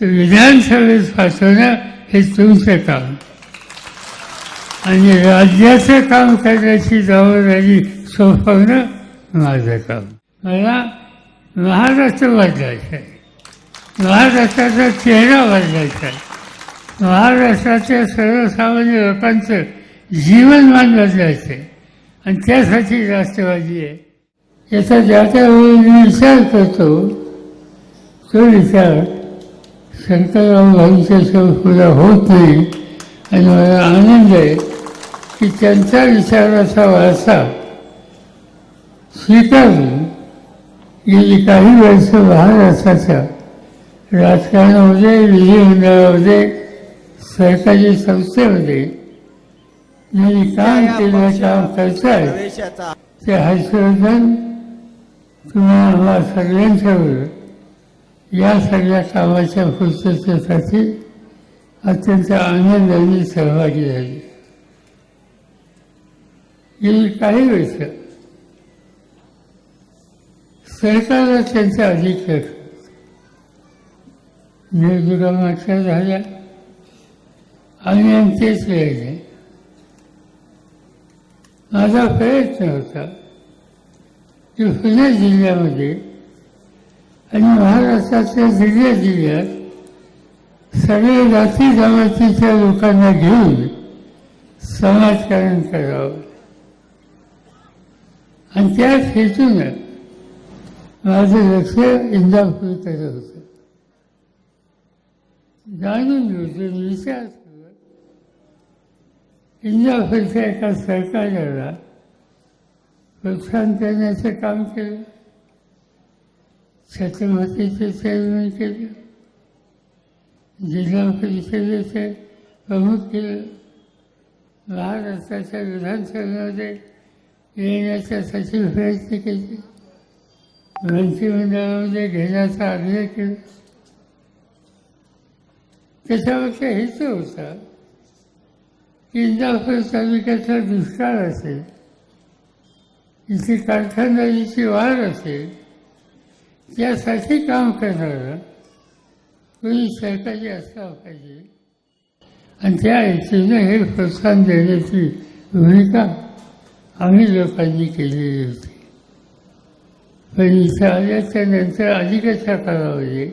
तर विधानसभेत पाठवणं हे तुमचं काम. आणि राज्याचं काम करण्याची जबाबदारी सोपवणं माझं काम. मला महाराष्ट्र बदलायचं आहे. महाराष्ट्राचा चेहरा बदलायचा आहे. महाराष्ट्राच्या सर्वसामान्य लोकांचं जीवनमान बदलायचं आहे. आणि त्यासाठी राष्ट्रवादी आहे. याचा ज्या मी विचार करतो तो विचार शंकरराव भाऊच्या पुरा होत नाही आणि मला आनंद आहे की त्यांचा विचाराचा वारसा स्वीकारून गेली काही वर्ष महाराष्ट्राच्या राजकारणामध्ये विधिमंडळामध्ये सरकारी संस्थेमध्ये मी काम केलं काम करताय ते हर्षवर्धन तुम्ही आम्हा सगळ्यांच्यावर या सगळ्या कामाच्या पूर्ततेसाठी अत्यंत आनंदाने सहभागी झाली. गेली काही वर्ष सरकारला त्यांचा अधिक निर्दुरामाच्या झाल्या आणि आमचेच राहिले. माझा प्रयत्न होता की पुणे जिल्ह्यामध्ये आणि महाराष्ट्राच्या जिल्ह्या जिल्ह्यात सगळे जाती जमातीच्या लोकांना घेऊन समाजकारण करावं. आणि त्याच हेतूनं माझं लक्ष इंदापूरकडे होतं. जाणून घेऊन विचार करत इंदापूरच्या एका सरकारला प्रोत्साहन करण्याचं काम केलं. छत्रपतीचे चेअरमन केलं. जिल्हा परिषदेचे प्रमुख केलं. महाराष्ट्राच्या विधानसभेमध्ये येण्याचा सचिव प्रयत्न केले. मंत्रिमंडळामध्ये घेण्याचा आग्रह केला. त्याच्यामागचा हेतू होता की इंदापूर तालुक्याचा दुष्काळ असेल इथे कारखानदारीची वाढ असेल त्यासाठी काम करणारा कोणी सरकारी असला पाहिजे आणि त्या हेतूने हे प्रोत्साहन देण्याची भूमिका आम्ही लोकांनी केलेली होती पण इथं आल्याच्यानंतर अलीकडच्या कालावधी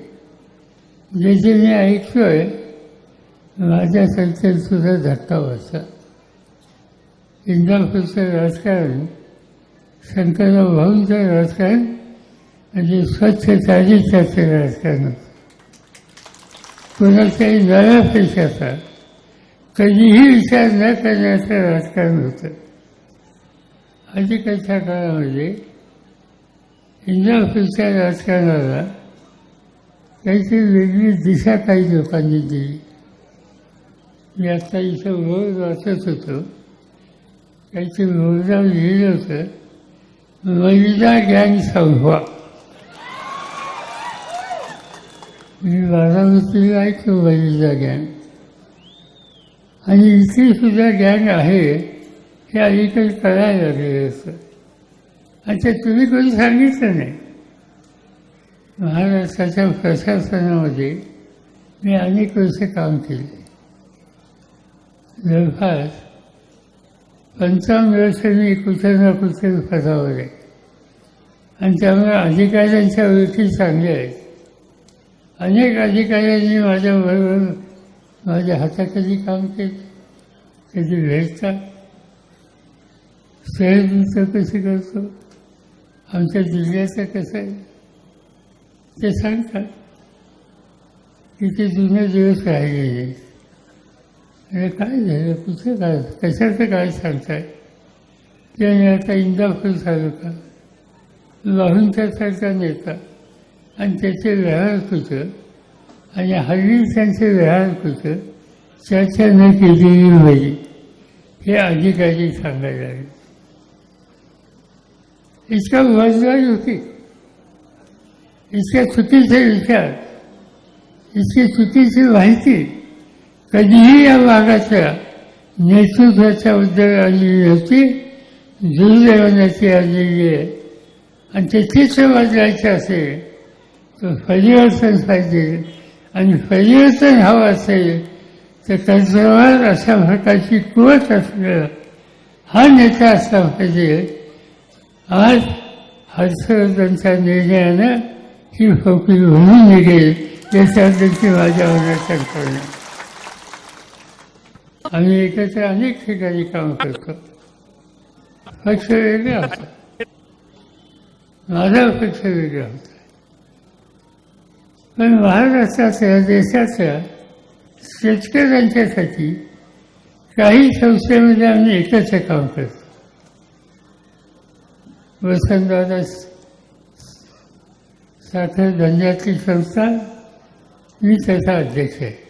जे जे मी ऐकतोय माझ्या संख्येत सुद्धा धक्का बसला इंदापूरचं राजकारण शंकरराव भाऊंचं राजकारण म्हणजे स्वच्छ चारित्र्याचं राजकारण होतं कोणाच्याही नव्या पैशाचा कधीही विचार न करण्याचं राजकारण होतं. अलीकडच्या काळामध्ये इंदापूरच्या राजकारणाला काहीतरी वेगळी दिशा काही लोकांनी दिली. मी आता इथं रोज वाचत होतो. काहीतरी रोजगार लिहिलं होतं. महिला ज्ञान संभवा. मी बारामतीला ऐकतो महिला गँग आणि इथे सुद्धा गँग आहे हे अलीकडे कळायला लागले असं आणि ते तुम्ही कोणी सांगितलं नाही? महाराष्ट्राच्या प्रशासनामध्ये मी अनेक वर्ष काम केले. जवळपास पंचावन्न वर्ष मी कुठे ना कुठे पदावर आहे. आणि त्यामुळे अधिकाऱ्यांच्या वृत्ती चांगल्या आहेत अनेक अधिकाऱ्यांनी माझ्याबरोबर माझ्या हाताखाली काम केलं. कधी भेटतात शहरीचं कसं करतो? आमच्या जिल्ह्याचं कसं आहे? ते सांगतात. की ते जुने दिवस राहिलेले अरे काय झालं? कुठं काय? कशाचं काय सांगताय? त्याने आता इंदापूर तालुका. लाहून त्यासारखा नेता. आणि त्याचे व्यवहार कुठं? आणि हल्ली त्यांचे व्यवहार कुठं? चर्चा न केलेली होईल हे अधिकारी सांगायला लागले इतका उमेदवारी होती. इतक्या चुकीचे विचार. इतकी चुकीची माहिती. कधीही या भागाच्या नेतृत्वाच्या बद्दल आलेली होती दुर्दैवनाची आलेली आहे. आणि ते चित्र असेल. तर परिवर्तन पाहिजे. आणि परिवर्तन हवं असेल तर त्यांच्यावर अशा प्रकारची कुवत असलेला हा नेता असला पाहिजे. आज हर्षवर्धनच्या निर्णयानं ही खोकली होऊन निघेल याच्याबद्दलची माझ्या मनात कल्पना आम्ही एकत्र अनेक ठिकाणी काम करतो. पक्ष वेगळा होता माझा पक्ष वेगळा होता. पण महाराष्ट्राच्या देशाच्या शेतकऱ्यांच्यासाठी काही संस्थेमध्ये आम्ही एकत्र काम करतो. वसंतदादा साखर धंद्यातली संस्था मी त्याचा अध्यक्ष आहे.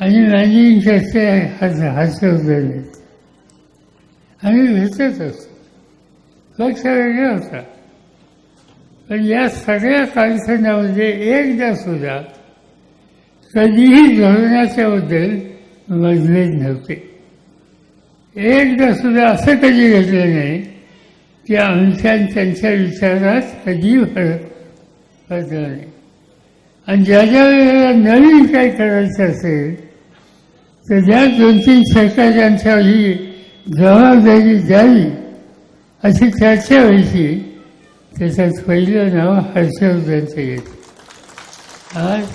आणि मॅनेजिंग ट्रस्टी हर्ष हर्षवर्धन आम्ही भेटत असतो. पक्ष वेगळा होता पण या सगळ्या कार्यक्रमामध्ये एकदा सुद्धा कधीही धोरणाच्याबद्दल मतभेद नव्हते. एकदा सुद्धा असं कधी घडलं नाही की आमच्या त्यांच्या विचारात कधी फरक पडला नाही. आणि ज्या ज्या वेळेला नवीन काय करायचं असेल तर ज्या दोन तीन सरकारांच्या ही जबाबदारी द्यावी अशी चर्चा व्हायची त्याच्यात पहिलं नाव हर्षवर्धनचं येतं आज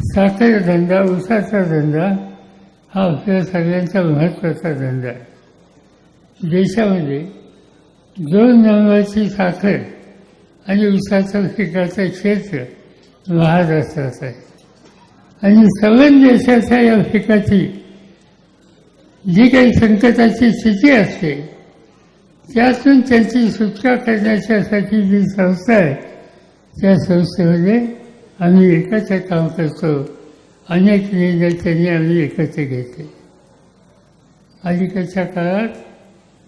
साखर धंदा उसाचा धंदा हा आपल्या सगळ्यांचा महत्त्वाचा धंदा आहे. देशामध्ये दोन नंबरची साखर आणि उसाचं पिकाचं क्षेत्र महाराष्ट्राचं आहे. आणि सगळ्या देशाच्या या पिकाची जी काही संकटाची स्थिती असते त्यातून त्यांची सुटका करण्याच्यासाठी जी संस्था आहे त्या संस्थेमध्ये आम्ही एकत्र काम करतो. अनेक निर्णय त्यांनी आम्ही एकत्र घेतले. अलीकडच्या काळात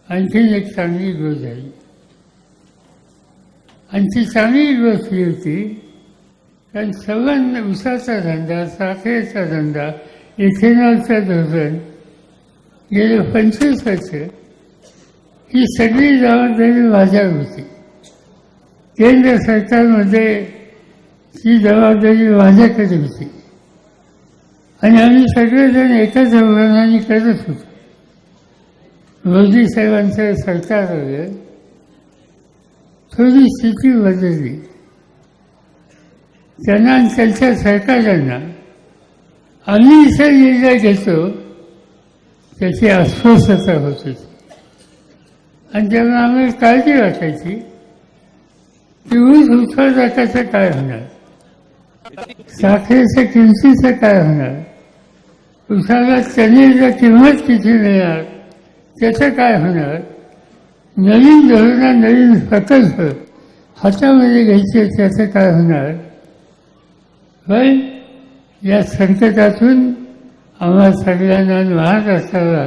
आणखीन एक चांगली ग्रोथ झाली. आणि ती चांगली ग्रोथ ही होती कारण सगळ्यांना उसाचा धंदा साखरेचा धंदा इथेनॉलचा धोरण गेले पंचवीस वर्ष ही सगळी जबाबदारी माझ्यावर होती. केंद्र सरकारमध्ये ही जबाबदारी माझ्याकडे होती. आणि आम्ही सगळेजण एकाच धोरणाने करत होतो. मोदी साहेबांचं सरकार आलं थोडी स्थिती बदलली. त्यांना आणि त्यांच्या सरकारांना आम्ही इथे निर्णय घेतो त्याची अस्वस्थता होत होती. आणि जेव्हा आम्ही काळजी वाटायची की ऊस उत्पादकाचं काय होणार? साखरेचं किमतीचं काय होणार? उसाला चणीला किंमत किती मिळणार? त्याचं काय होणार? नवीन धोरणा नवीन प्रकल्प हातामध्ये घ्यायचे त्याचं काय होणार? पण या संकटातून आम्हा सगळ्यांना महाराष्ट्राला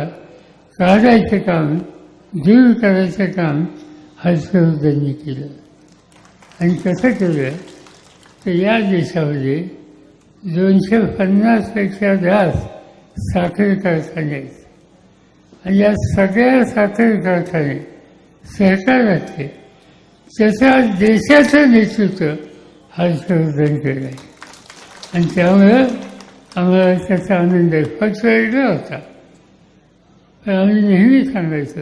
काढायचं काम दूर करायचं काम हर्षवर्धननी केलं. आणि कसं केलं? तर या देशामध्ये दोनशे पन्नासपेक्षा जास्त साखर कारखाने आहेत. आणि या सगळ्या साखर कारखाने सरकारातले त्याच्या देशाचं नेतृत्व हर्षवर्धन केलं आहे. आणि त्यामुळं आम्हाला त्याचा आनंद आहे पक्ष वेगळा होता. पण आम्ही नेहमी सांगायचं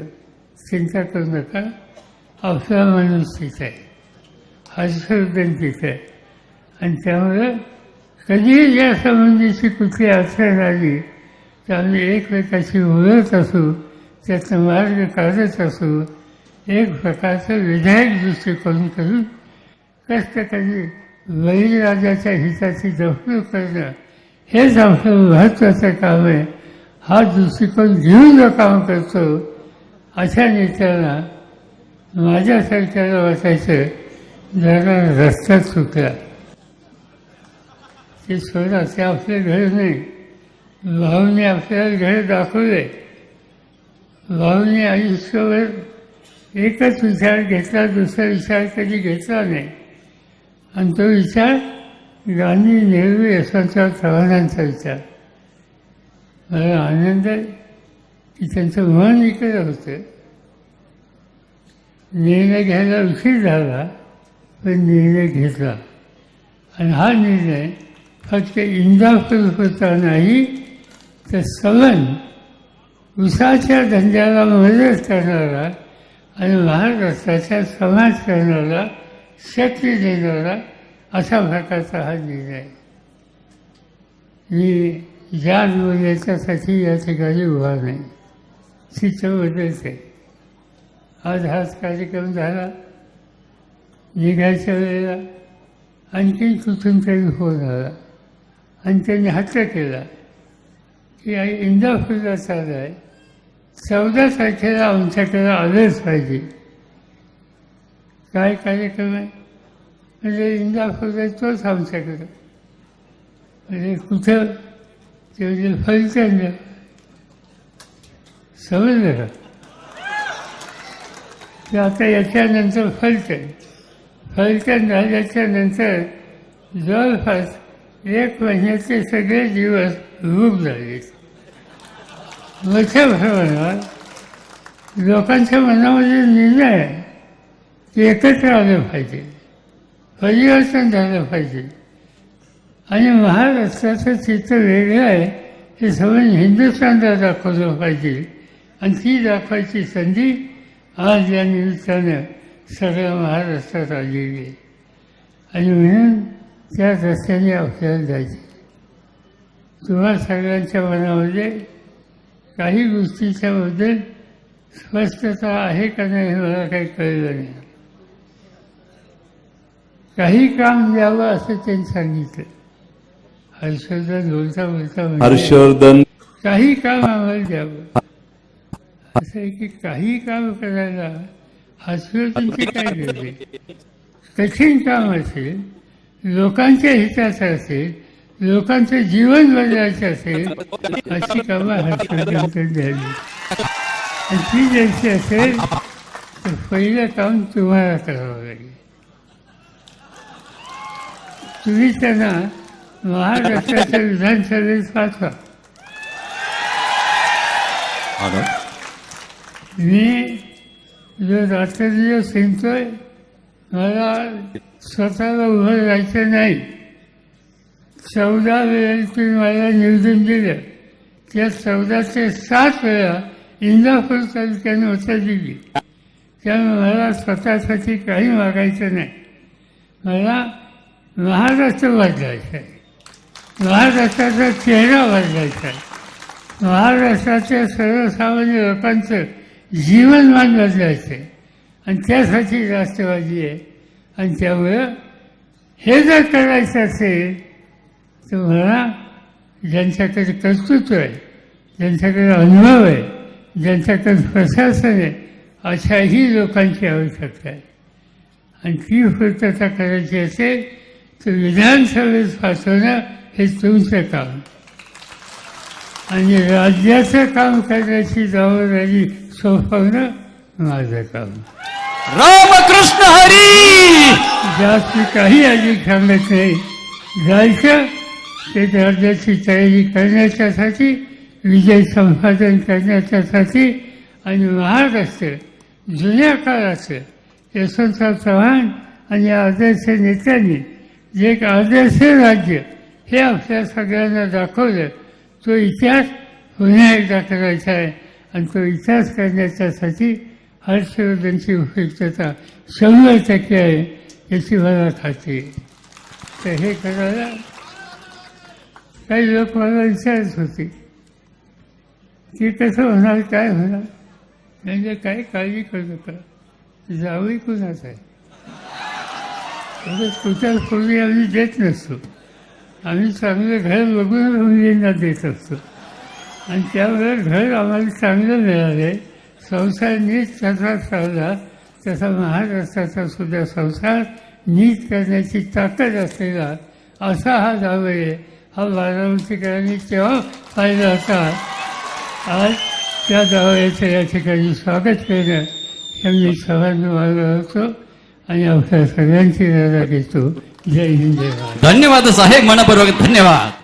चिंता करू नका. आपला माणूस तिथे आहे. हर्षवर्धन तिथे आहे. आणि त्यामुळं कधीही या संबंधीची कुठली अडचण आली तर आम्ही एकमेकाशी बोलत असू त्याचा मार्ग काढत असू एक प्रकारचं विधायक दृष्टिकोन करून कष्टकरी बळीराजाच्या हिताची जपणूक करणं हेच आपलं महत्त्वाचं काम आहे. हा दृष्टिकोन घेऊन जो काम करतो अशा नेत्याला माझ्यासारख्याला वाटायचं जरा रस्त्यात सुटला. ते सोडा ते आपले घर नाही. भाऊने आपल्याला घर दाखवले. भाऊने आयुष्यभर एकच विचार घेतला दुसरा विचार कधी घेतला नाही. आणि तो विचार गांधी नेहरू यशवंतराव चव्हाणांचा विचार. मला आनंद आहे. की त्यांचं मन इकडे होतं निर्णय घ्यायला उशीर झाला पण निर्णय घेतला. आणि हा निर्णय फक्त इंदापूर होता नाही तर सवन उसाच्या धंद्याला मदत करणारा आणि महाराष्ट्राच्या समाजकारणाला शक्ती देणारा अशा प्रकारचा हा निर्णय. मी ज्या निर्णयाच्यासाठी या ठिकाणी उभा नाही चित्र बदलते आज हाच कार्यक्रम झाला. निघायच्या वेळेला आणखीन कुठून तरी फोन आला. आणि त्यांनी हट्ट केला की आई इंदापूरला चालू आहे चौदा तारखेला आमच्याकडे आलंच पाहिजे. काय कार्यक्रम आहे? म्हणजे इंदापूरला तोच आमच्याकडं. म्हणजे कुठं? ते म्हणजे फलटण. समजलं का? ते आता याच्यानंतर फलटण. फलटण झाल्याच्यानंतर जवळपास एक महिन्याचे सगळे दिवस रूप झाले. मोठ्या प्रमाणात लोकांच्या मनामध्ये निर्णय ते एकत्र आलं पाहिजे. परिवर्तन झालं पाहिजे. आणि महाराष्ट्राचं चित्र वेगळं आहे. हे समजून हिंदुस्थानला दाखवलं पाहिजे. आणि ती दाखवायची संधी आज या निमित्तानं सगळ्या महाराष्ट्रात आलेली आहे. आणि म्हणून त्या रस्त्याने आपल्याला जायचे तुम्हा सगळ्यांच्या मनामध्ये काही गोष्टीच्या बद्दल स्पष्टता आहे का नाही हे मला काही कळलं नाही. काही काम द्यावं असं त्यांनी सांगितलं. हर्षवर्धन बोलता बोलता हर्षवर्धन काही काम आम्हाला द्यावं. असं आहे की काही काम करायला हर्षवर्धनची काय गरजे कठीण काम असेल लोकांच्या हिताचं असेल लोकांचं जीवन बदलायचं असेल अशी कामं हर्षवर्धनकडे द्यावी. ती द्यायची असेल तर पहिलं काम तुम्हाला करावं लागेल. तुम्ही त्यांना महाराष्ट्राच्या विधानसभेत पाठवा. मी जो रात्रदिवस सिंचय मला स्वतःला उभं राहायचं नाही. चौदा वेळेची मला निवडून दिलं. त्या चौदा ते सात वेळा इंदापूर तालुक्याने होता दिली त्यामुळे मला स्वतःसाठी काही मागायचं नाही. मला महाराष्ट्र बदलायचा आहे. महाराष्ट्राचा चेहरा बदलायचा आहे. महाराष्ट्राच्या सर्वसामान्य लोकांचं जीवनमान बदलायचं आहे आणि त्यासाठी राष्ट्रवादी आहे. आणि त्यामुळं हे जर करायचं असेल तर मला ज्यांच्याकडे कर्तृत्व आहे ज्यांच्याकडे अनुभव आहे ज्यांच्याकडे प्रशासन आहे अशाही लोकांची आवश्यकता आहे. आणि ती पूर्तता करायची असेल तर विधानसभेत पाठवणं हे तुमचं काम. आणि राज्याचं काम करण्याची जबाबदारी सोपवणं माझं काम. रामकृष्ण हरी! जास्त काही अधिक सांगत नाही. जायचं ते राज्याची तयारी करण्याच्यासाठी विजय संपादन करण्याच्यासाठी आणि महाराष्ट्र जुन्या काळाचं यशवंतराव चव्हाण आणि आदर्श नेत्यांनी जे एक आदर्श राज्य हे आपल्या सगळ्यांना दाखवलं. तो इतिहास पुन्हा एकदा करायचा आहे. आणि तो इतिहास करण्याच्यासाठी हर्षवर्धनची उपयुक्तता शंभर टक्के आहे याची मला खात्री तर हे करायला काही लोक मला विचारत होते की कसं होणार काय होणार? म्हणजे काही काळजी करू नका जावई कुणाच आहे? म्हणजे कुठं पूर्वी आम्ही देत नसतो. आम्ही चांगलं घर बघून मुलींना देत असतो. आणि त्यामुळे घर आम्हाला चांगलं मिळाले. संसार नीट कसा चालला. तसा महाराष्ट्राचा सुद्धा संसार नीट करण्याची ताकद असलेला असा हा जावळे आहे. हा बारामतीकरांनी तेव्हा पाहिला होता. आज त्या जावयाचं या ठिकाणी स्वागत करणं हे मी सर्वांना मागं होतो आणि आपल्या सगळ्यांची रजा घेतो. जय हिंद. जय धन्यवाद साहेब. मनापूर्वक धन्यवाद.